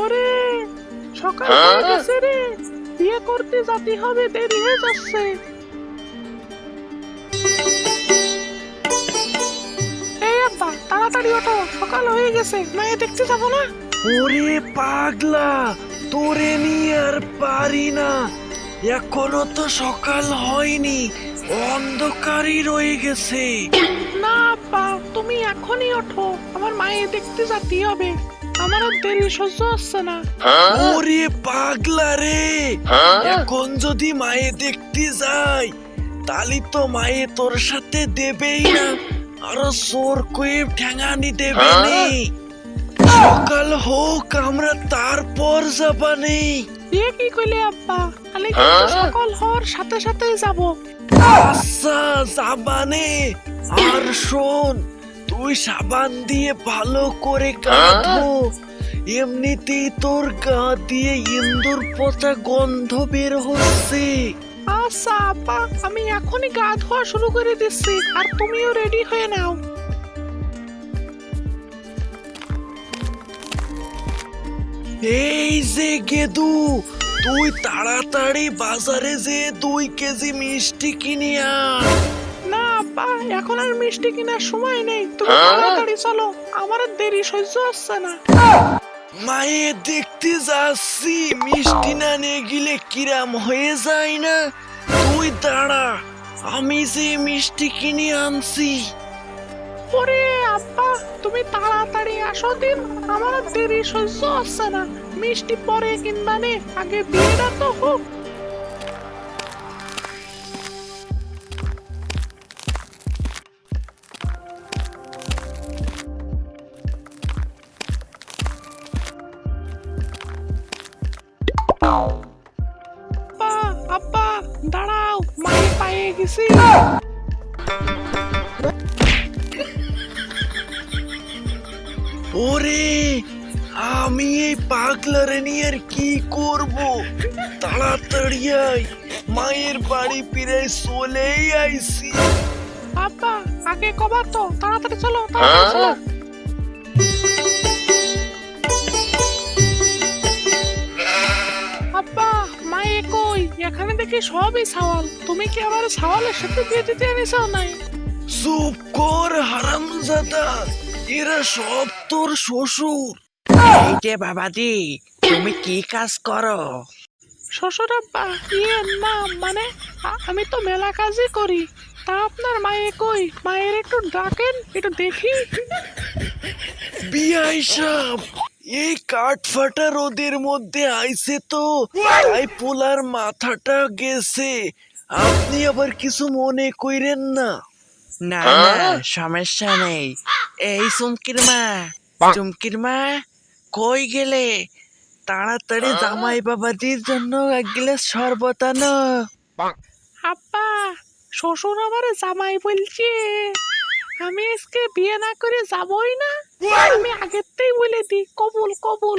ওরে সকাল হয়ে? গেছে রে। বিয়ে করতে যেতে হবে দেরি হয়ে যাচ্ছে। এই আব্বা তাড়াতাড়ি ওঠো সকাল হয়ে গেছে। মায়ে দেখতে যাব না? ওরে পাগলা তোরে নিয়ে আর পারি না। এখনও তো সকাল হয়নি অন্ধকারই রয়ে গেছে। না আব্বা তুমি এখনই ওঠো। আমার মায়ে দেখতে যেতে হবে। আমার আর দেরি সহ্য হচ্ছে না। ওরে পাগলা রে। এখন যদি মায়ে দেখতে যাই তালি তো মায়ে তোর সাথে দেবেই না। আরও সোর কয়ে ঠ্যাঙানি দেবে নি। সকাল হোক আমরা তারপর যাবানি। বিয়ে কি কইলে আব্বা? আমি কিন্তু সকাল হওয়ার সাথে সাথেই যাব। আচ্ছা যাবানে। আর শোন তুই সাবান দিয়ে ভালো করে ধো এমনিতেই তোর গা দিয়ে ইন্দুর পচা গন্ধ বের হচ্ছে। আচ্ছা আব্বা আমি এখনই গা ধোয়া শুরু করে দিচ্ছি আর তুমিও রেডি হয়ে নাও। এই যে গেদু তুই তাড়াতাড়ি বাজারে যে দুই কেজি মিষ্টি কিনে আন। না আব্বা এখন আর মিষ্টি কেনার সময় নেই। তুমি তাড়াতাড়ি চলো আমার আর দেরি সহ্য হচ্ছে না। মায়ে দেখতে যাচ্ছি মিষ্টি না নিয়ে গেলে কিরাম হয়ে যায় না। তুই দাঁড়া আমি যে মিষ্টি কিনে আনছি। ওরে আব্বা তুমি তাড়াতাড়ি আসো, দিন। আমার দেরি সহ্য হচ্ছে না। মিষ্টি পরে কিনবা নে, আগে বিয়েটা তো হোক আব্বা, দাঁড়াও, মায়ের পায়ে গেছি। ওরে আমি এই পাগলারে নিয়ে আর কি করব? তাড়াতাড়ি আয় মায়ের বাড়ি ফিরে চলেই আইসি। আব্বা আগে কবার তো। তাড়াতাড়ি চলো তাড়াতাড়ি চলো। আব্বা মায়ে কই? এখানে দেখি সবই সাওয়াল। তুমি কি আমার সাওয়ালের সাথে বিয়ে দিতে এনেছো নাই? চুপ কর হারামজাদা। এরা সব তোর শ্বশুর। এই যে বাবাজি তুমি কি কাজ করো? শ্বশুর আব্বা ইয়ে না মানে আমি তো মেলা কাজই করি। তা আপনার মায়ে কই? মায়ের একটু ডাকেন একটু দেখি। বিয়াই সাহ এই কাঠ ফাটা রোদের মধ্যে আইছে তো তাই পোলার মাথাটা গেছে। আপনি আবার কিছু মনে কইরেন না। না না সমস্যা নেই। এই চুমকির মা চুমকির মা কই গেলে? তাড়াতাড়ি জামাই বাবাজির জন্য এক গ্লাস শরবত আনো। আব্বা শ্বশুর আমার জামাই বলছে আমি আজকে বিয়ে না করে যাবই না। আমি আগেরতেই বলে দিই কবুল কবুল।